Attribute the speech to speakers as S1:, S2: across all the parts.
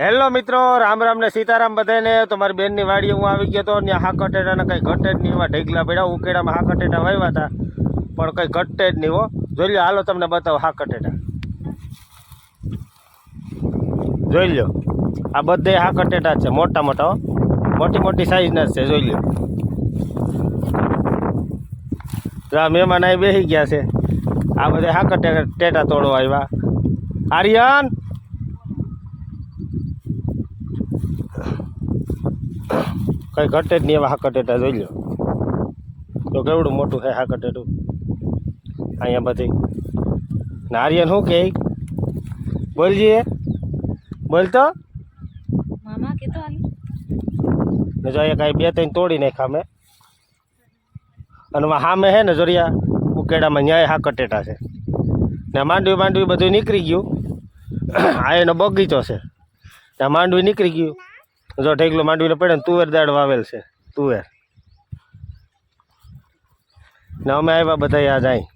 S1: Hello મિત્રો, રામ રામ ને સીતારામ બધાને. તમારી બેનની વાડીએ હું આવી ગયો હતો ત્યાં હાકટેટાના કંઈ ઘટે જ નહીં એવા ઢેગલા પડ્યા. ઉકેડામાં હાકટેટા વાવ્યા હતા. પણ કંઈ ઘટે જ નહીં હો. જોઈ લો હાલો તમને બતાવો હાકટેટા જોઈ લો આ બધે હાકટેટા જ છે, મોટા મોટા મોટી મોટી સાઈઝના છે, જોઈ લો આ મહેમાન અહીં બેસી ગયા છે. આ બધે હાકટેટા ટેટા તોડવા આવ્યા. આર્યન! કઈ ઘટે જ નહીં એવા હાકટેટા જોઈ લો તો કેવડું મોટું છે હાકટેટું અહીંયા બધી. નારિયન શું કે? બોલજીએ બોલ તો.
S2: મામા કે તો આલી
S1: ને જો અહીંયા કાંઈ બે ત્રણ તોડી નાખ્યા મેં અને સામે હે ને જોરિયા ઉકેડામાં ન્યાય હાકટેટા છે. ને માંડવી માંડવી બધું નીકળી ગયું. આ એનો બગીચો છે. ત્યાં માંડવી નીકળી ગયું. જો ઢેકલો માંડવીને પડે ને તુવેર દાળ વાવેલ છે, તુવેર. ને અમે આવ્યા બધા યાદ અહીં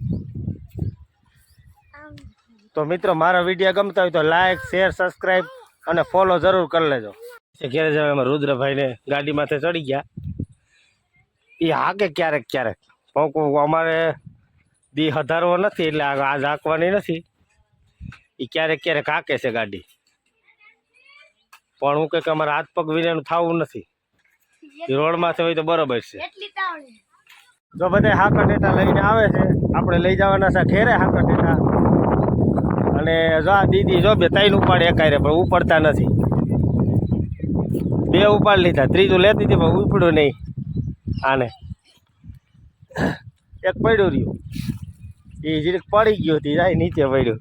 S1: તો મિત્રો, મારા વીડિયો ગમતા હોય તો લાઈક શેર સબસ્ક્રાઈબ અને ફોલો જરૂર કરી લેજો. ઘેરે જવા રુદ્રભાઈને ગાડી ગાડીમાંથી ચડી ગયા. એ હાકે ક્યારેક ક્યારેક. પણ અમારે દી હધારવો નથી, એટલે આજ હાંકવાની નથી. એ ક્યારેક ક્યારેક હાકે છે ગાડી. પણ હું કે અમારે હાથ પગ વિનાનું થવું નથી. એ રોડમાંથી હોય તો બરોબર છે. જો બધા હાકટેટા લઈને આવે છે આપણે લઈ જવાના છે ઘેરે હાકટેટા અને જો આ દીદી જો બે ત્રણ ઉપાડે એકાયરે પણ ઉપાડતા નથી. બે ઉપાડ લીધા ત્રીજું લેતી હતી પણ ઉપડ્યું નહીં. આને. એક પડ્યું રહ્યું. એ જીરીક પડી ગયું હતી જાય નીચે પડ્યું.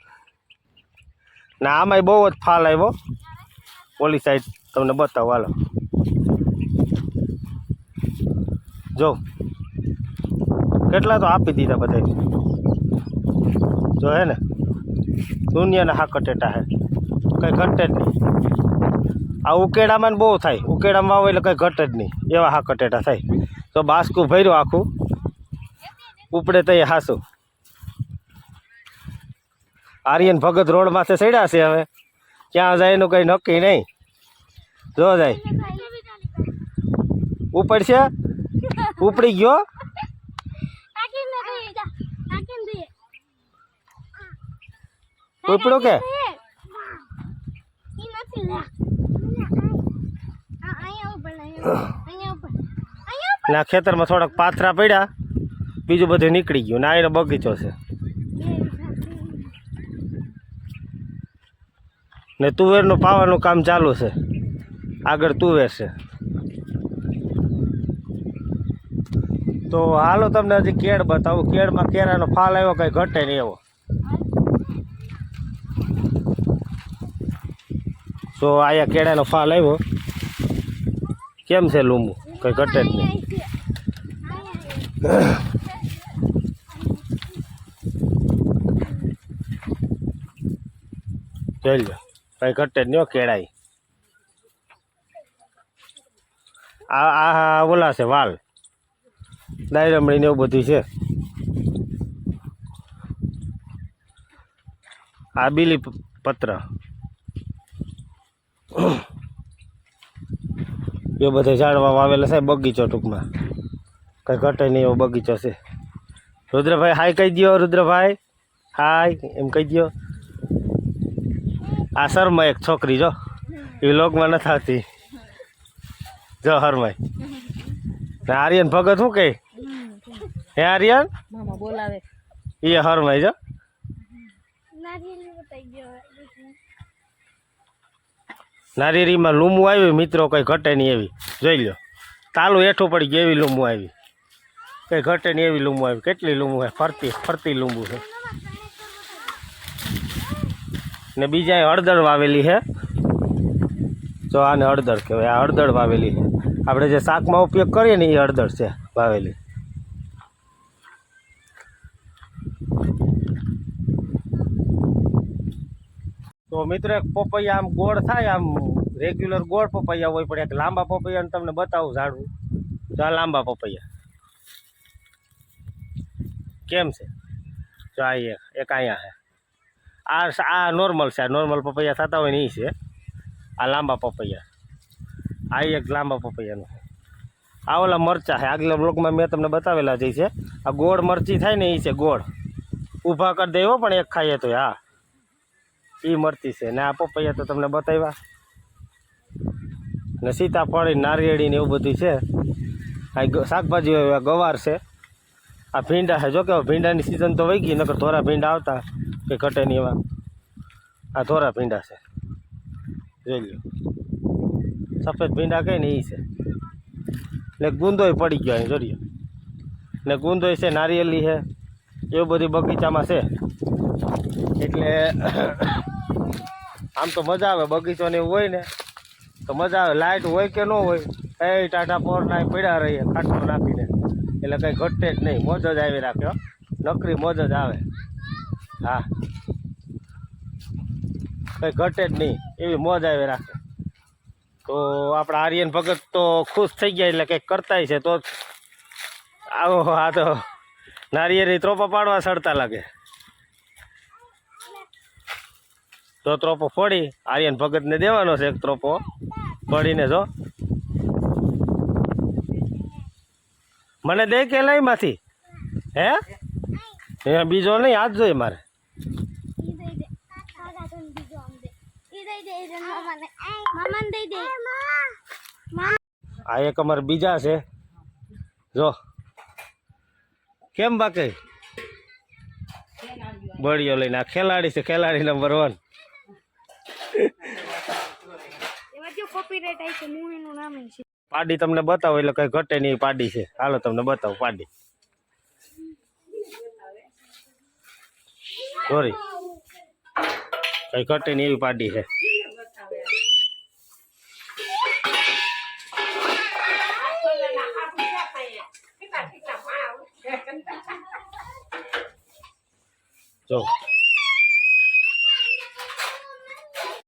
S1: ના આમાંય બહુ જ ફાલ આવ્યો. પોલી સાઈડ તમને બતાવો, હાલો. જો. કેટલા તો આપી દીધા બધા જો હે ને. દુનિયાના હાકટેટા હે. કંઈ ઘટે જ નહીં. આ ઉકેડામાં બહુ થાય. ઉકેડામાં આવે એટલે કંઈ ઘટે જ નહીં. એવા હા કટેટા થાય. તો બાસકું ભર્યું આખું. ઉપડે તૈયાર હાસું. આર્યન ભગત રોડ માથે ચડ્યા છે હવે. ક્યાં જાય એનું કંઈ નક્કી નહીં. જો જાય. ઉપડશે ઉપડી ગયો? ઉપડ્યો કે? ના, ખેતરમાં થોડાક પાથરા પડ્યા. બીજું બધું નીકળી ગયું. ના, એનો બગીચો છે. ને તુવેરનું પાવાનું કામ ચાલુ છે. આગળ તુવેર છે તો હાલો તમને હજી કેળ બતાવું. કેળમાં કેળાનો ફાલ આવ્યો કંઈ ઘટે નહીં એવો. તો આયા કેળાનો ફાલ આવ્યો. કેમ છે લૂંબુ કંઈ ઘટે જ નહીં. જોઈ કંઈ ઘટે જ નહીં હો કેળાઈ આ આ ઓલા છે, વાલ. ડાયરમણી ને એવું બધું છે. આ બીલી પત્ર. એ બધા ઝાડવા વાવેલા છે બગીચો ટૂંકમાં. કંઈ ઘટે નહીં એવો બગીચો છે. રુદ્રભાઈ, હાય કહી દો રુદ્રભાઈ. હાય, એમ કહી દો આ શર્મા એક છોકરી, જો. એ લોકમાં નથી આવતી. જો હરમાઈ ને આર્યન ભગત શું કહે? હે આર્યન?
S2: મામા બોલાવે.
S1: એ હરમાઈ જો નારિયેરીમાં લૂમું આવ્યું મિત્રો કંઈ ઘટે નહીં એવી. જોઈ લો તાલું હેઠું પડી ગયું એવી લૂમું આવી. કંઈ ઘટે નહીં એવી લૂમું આવી. કેટલી લૂમું હોય ફરતી ફરતી લૂંબુ છે. ને બીજા હળદર વાવેલી છે. જો આને હળદર કહેવાય. આ હળદર વાવેલી છે. આપણે જે શાકમાં ઉપયોગ કરીએ ને એ હળદર છે વાવેલી તો મિત્રો, એક પપૈયા આમ ગોળ થાય, આમ રેગ્યુલર ગોળ પપૈયા હોય, પણ એક લાંબા પપૈયાને તમને બતાવું ઝાડવું. તો આ લાંબા પપૈયા. કેમ છે? જો આ એક અહીંયા છે. આ આ નોર્મલ છે, આ નોર્મલ પપૈયા થતા હોય ને એ છે. આ લાંબા પપૈયા. આ એક લાંબા પપૈયાનું. આ ઓલા મરચાં છે. આગલા બ્લોકમાં મેં તમને બતાવેલા જઈ છે. આ ગોળ મરચી થાય ને એ છે ગોળ. ઊભા કરી દેવો પણ એક ખાઈએ તો હા. એ મરચી છે. ને આ પપૈયા તો તમને બતાવ્યા. ને સીતાફળ, નારિયેળી ને એવું બધું છે. આ શાકભાજી ગવાર છે. આ ભીંડા છે. જો કે ભીંડાની સિઝન તો વહી ગઈ, નકર ધોરા ભીંડા આવતા કે ઘટે નહીં એવા. આ ધોરા ભીંડા છે. જોઈ લો સફેદ ભીંડા કહે ને એ છે. ને ગુંદોય પડી ગયો અહીં, જોડ્યો. ને ગુંદોય છે, નારિયેલી છે, એવું બધી બગીચામાં છે. એટલે આમ તો મજા આવે બગીચોને એવું હોય ને, તો મજા આવે. લાઇટ હોય કે ન હોય, એ ટાટા પોર ના પડ્યા રહીએ, ખાટલો નાખીને. એટલે કંઈ ઘટે જ નહીં. મોજ જ આવી રાખ્યો. નકરી મોજ જ આવે. હા. કંઈ ઘટે જ નહીં. એવી મોજ આવી રાખે. તો આપણા આર્યન ભગત તો ખુશ થઈ ગયા એટલે કંઈક કરતાય છે તો આવો, આ તો નારિયેરી ત્રોપા પાડવા સડતા લાગે. તો ત્રોપો ફોડી, આર્યન ભગતને દેવાનો છે એક ત્રોપો. ફોડીને જો. મને દે કે લઈ માંથી? હે? બીજો નહીં, આજ જોઈએ મારે
S2: ઈ દઈ દે કાકા તને બીજો આમ દે ઈ દઈ દે
S1: આ એક અમારે બીજા છે. જો. કેમ બાકી? બળીઓ લઈને આ ખેલાડી છે, ખેલાડી નંબર વન પાડી તમને બતાવો, એટલે કઈ ઘટે નહીં, પાડી છે. હાલો તમને બતાવો, પાડી. સોરી કઈ ઘટે નહીં એવી પાડી છે. જો